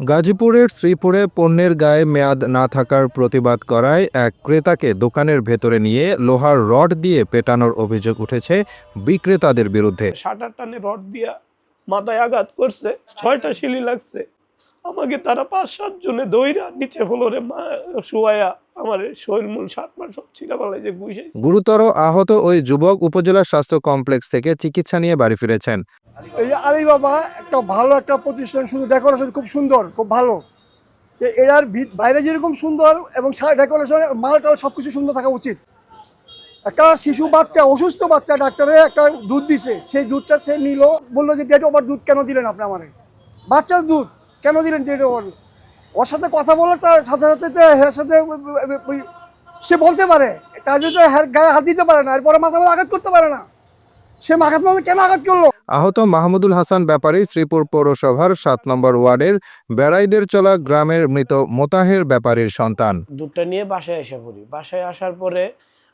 গাজীপুরের শ্রীপুরে পণ্যের গায়ে মেয়াদ না থাকার প্রতিবাদ করায় এক ক্রেতাকে দোকানের ভেতরে নিয়ে লোহার রড দিয়ে পেটানোর অভিযোগ উঠেছে বিক্রেতাদের বিরুদ্ধে। আট টানে রড দিয়া মাথায় আঘাত করছে ছয়টা শিলি লাগছে। আমাকে তারা পাঁচ সাত জনে দইরা নিচে ফ্লোরে মা শুয়াইয়া আমার শরীর মূল সাত মাস সব পালাই যে গুরুতর আহত ওই যুবক উপজেলা স্বাস্থ্য কমপ্লেক্স থেকে চিকিৎসা নিয়ে বাড়ি ফিরেছেন। এই আলিবাবা একটা ভালো একটা প্রতিষ্ঠান, শুধু ডেকোরেশন খুব সুন্দর, খুব ভালো। এরার বাইরে যেরকম সুন্দর এবং ডেকোরেশন মালটাল সব কিছু সুন্দর থাকা উচিত। একটা শিশু বাচ্চা, অসুস্থ বাচ্চা ডাক্তারে একটা দুধ দিছে। সেই দুধটা সে নিল, বলল যে ডেট ওভার দুধ কেন দিলেন আপনি আমারে? বাচ্চার দুধ কেন দিলেন ডেট ওভার ওর সাথে কথা বলে তার সাথে সাথে এর সাথে সে বলতে পারে। তার হ্যার গায়ে হাত দিতে পারে না। এরপরে মাথা আঘাত করতে পারে না। সে মাথার মধ্যে কেন আঘাত করল? আহত মাহমুদুল হাসান ব্যাপারী শ্রীপুর পৌরসভার সাত নম্বর ওয়ার্ডের বেড়াইদের চলা গ্রামের মৃত মোতাহের ব্যাপারীর সন্তান। দুধটা নিয়ে বাসায় এসে পড়ি। বাসায় আসার পরে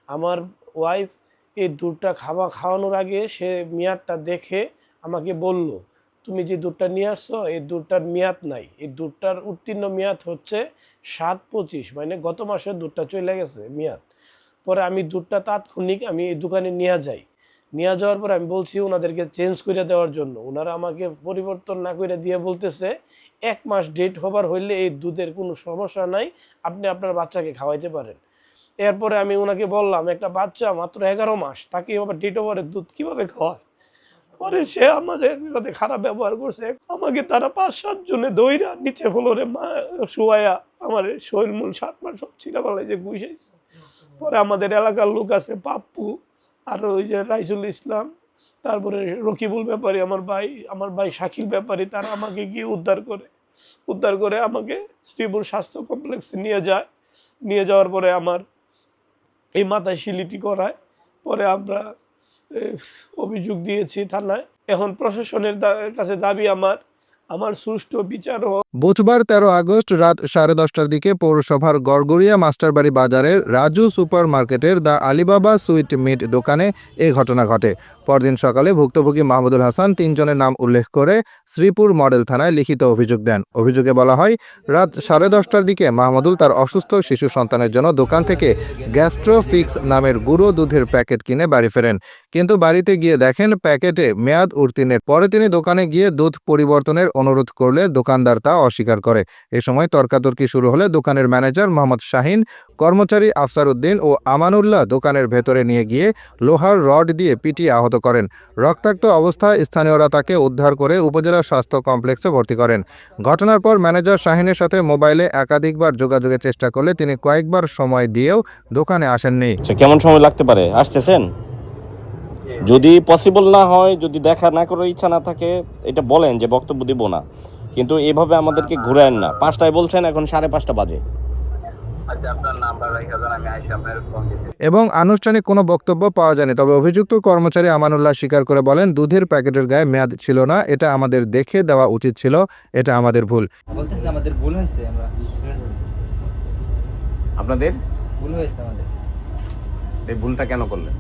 আমার ওয়াইফ এই দুধটা খাওয়া, খাওয়ানোর আগে সে মেয়াদটা দেখে আমাকে বলল, তুমি যে দুধটা নিয়ে আসছো, এই দুধটার মেয়াদ নাই। এই দুধটার উত্তীর্ণ মেয়াদ হচ্ছে সাত পঁচিশ মানে গত মাসে দুধটা চলে গেছে মেয়াদ। পরে আমি দুধটা তাৎক্ষণিক আমি এই দোকানে নিয়ে যাই। নিয়ে যাওয়ার পর আমি বলছি, ওনাদেরকে চেঞ্জ করে দেওয়ার জন্য। ওনারা আমাকে পরিবর্তন না করে দিয়ে বলতেছে, এক মাস ডেট হবার হইলে এই দুধের কোনো সমস্যা নাই, আপনি আপনার বাচ্চাকে খাওয়াইতে পারেন। এরপরে আমি ওনাকে বললাম, একটা বাচ্চা মাত্র এগারো মাস, তাকে আবার ডেট ওভারের দুধ কীভাবে খাওয়ায়? পরে সে আমাদের সাথে খারাপ ব্যবহার করছে। আমাকে তারা পাঁচ সাত জনে দইরা নিচে ফ্লোরে মা শুয়াইয়া আমার শরীর মূল সাত মাস সব ছিঁড়া যে গুইসাইছে পরে আমাদের এলাকার লোক আছে পাপ্পু আর ওই যে রাইসুল ইসলাম, তারপরে রকিবুল ব্যাপারী, আমার ভাই আমার ভাই শাকিল ব্যাপারী, তারা আমাকে গিয়ে উদ্ধার করে। উদ্ধার করে আমাকে শ্রীপুর স্বাস্থ্য কমপ্লেক্সে নিয়ে যায়। নিয়ে যাওয়ার পরে আমার এই মাথায় শিলিটি করায় পরে আমরা অভিযোগ দিয়েছি থানায়। এখন প্রশাসনের কাছে দাবি আমার। আমার সুষ্ঠু বিচার হোক বুধবার তেরো আগস্ট রাত সাড়ে দশটার দিকে পৌরসভার গড়গড়িয়া মাস্টারবাড়ি বাজারের Raju super market the Alibaba sweet meat দোকানে এ ঘটনা ঘটে। পরদিন সকালে ভুক্তভোগী মাহমুদুল হাসান তিনজনের নাম উল্লেখ করে শ্রীপুর মডেল থানায় লিখিত অভিযোগ দেন। অভিযোগে বলা হয়, রাত সাড়ে দশটার দিকে মাহমুদুল তার অসুস্থ শিশু সন্তানের জন্য দোকান থেকে গ্যাস্ট্রোফিক্স নামের গুঁড়ো দুধের প্যাকেট কিনে বাড়ি ফেরেন। কিন্তু বাড়িতে গিয়ে দেখেন, প্যাকেটে মেয়াদ উত্তীর্ণের পরে তিনি দোকানে গিয়ে দুধ পরিবর্তনের অনুরোধ করলে দোকানদার তা অস্বীকার করে। এ সময় তর্কাতর্কি শুরু হলে দোকানের ম্যানেজার মোহাম্মদ শাহিন, কর্মচারী আফসার উদ্দিন ও আমানুল্লাহ দোকানের ভেতরে নিয়ে গিয়ে লোহার রড দিয়ে পিটিয়ে আহত করেন। রক্তাক্ত অবস্থায় স্থানীয়রা তাকে উদ্ধার করে উপজেলা স্বাস্থ্য কমপ্লেক্সে ভর্তি করেন। ঘটনার পর ম্যানেজার শাহিনের সাথে মোবাইলে একাধিকবার যোগাযোগের চেষ্টা করলে তিনি কয়েকবার সময় দিয়েও দোকানে আসেননি। আচ্ছা কেমন সময় লাগতে পারে? আসতেছেন? যদি পসিবল না হয়, যদি দেখা না করার ইচ্ছা না থাকে, এটা বলেন যে বক্তব্য দিব না। কিন্তু এভাবে আমাদেরকে ঘুরায়েন না। পাঁচটায় বলছেন এখন সাড়ে পাঁচটা বাজে। আচ্ছা এবং আনুষ্ঠানিক কোনো বক্তব্য পাওয়া যায়নি। তবে অভিযুক্ত কর্মচারী আমানুল্লাহ স্বীকার করে বলেন দুধের প্যাকেটের গায়ে মেয়াদ ছিল না এটা আমাদের দেখে দেওয়া উচিত ছিল এটা আমাদের ভুল। আমাদের ভুল হয়েছে আমরা আপনাদের? ভুল হয়েছে আমাদের। এই ভুলটা কেন করলেন?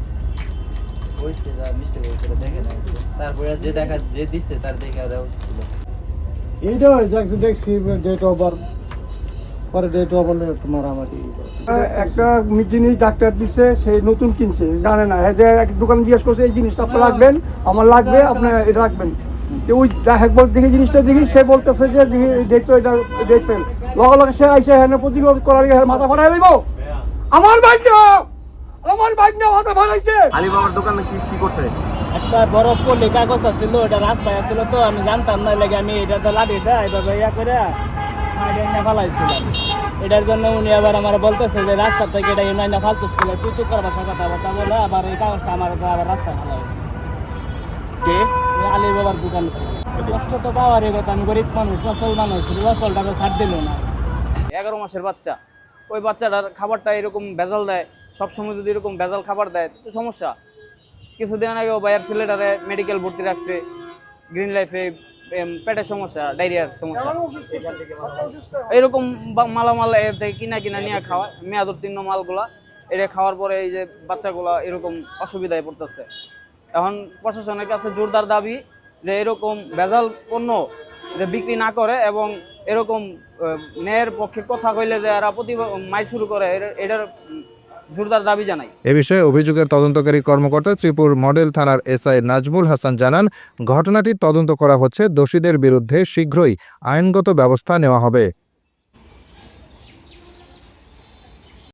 তারপরে যে দেখা যে দিচ্ছে তার দেখে দেওয়া উচিত ছিল এইটা দেখছি দেখছি ডেট ওভার পরে ডেট ওভার মারামারি একটা জিনিস ডাক্তার দিচ্ছে সে নতুন কিনছে জানে না। হ্যাঁ যে এক দোকান জিজ্ঞেস করছে এই জিনিসটা আপনার রাখবেন আমার লাগবে আপনি এটা রাখবেন। তো ওই একবার দেখে জিনিসটা দেখি। সে বলতেছে যে দেখি ডেট তো এটা ডেট ফেল লগে লগে সে আইসে হ্যাঁ প্রতিরোধ করার আগে মাথা ফাটাই লইব। আমার বাইক না আমার বাইক না মাথা ফাটাইছে। আলী বাবার দোকানে কি কি করছে? একটা বড় পল্লি কাগজ আছিল ওটা রাস্তায় আছিল তো আমি জানতাম না লাগে আমি এটাতে লাঠিটা এভাবে ইয়া করে এনে এটার জন্য উনি আবার আমার বলতেছে যে রাস্তা থেকে এটা এনে ফালতুস করে তুই তুই করবার কথা কথা বলে আবার এই কাগজটা আমার আবার রাস্তায় ফেলা হয়েছে। কে? আলী বাবার দোকান। কষ্ট তো পাওয়ারই কথা আমি গরিব মানুষ ফসল মানুষ ফসলটা তো ছাড় দিল না। এগারো মাসের বাচ্চা। ওই বাচ্চাটার খাবারটা এরকম ভেজাল দেয় সবসময় যদি এরকম ভেজাল খাবার দেয় তো সমস্যা। কিছুদিন আগে ও ভাইয়ার ছেলেটারে মেডিকেল ভর্তি রাখছে। গ্রিন লাইফে পেটের সমস্যা ডায়রিয়ার সমস্যা। এরকম মালামাল থেকে কিনা কিনা নিয়ে খাওয়া মেয়াদ উত্তীর্ণ মালগুলা এটা খাওয়ার পরে এই যে বাচ্চাগুলা এরকম অসুবিধায় পড়তেছে। এখন প্রশাসনের কাছে জোরদার দাবি যে এরকম ভেজাল পণ্য যে বিক্রি না করে এবং এরকম ন্যায়ের পক্ষে কথা কইলে যে এরা প্রতিবাদ মাইল শুরু করে এটার জোরদার দাবি জানাই। এ বিষয়ে অভিযোগের তদন্তকারী কর্মকর্তা শ্রীপুর মডেল থানার এসআই নাজমুল হাসান জানান, ঘটনাটি তদন্ত করা হচ্ছে দোষীদের বিরুদ্ধে শীঘ্রই আইনগত ব্যবস্থা নেওয়া হবে।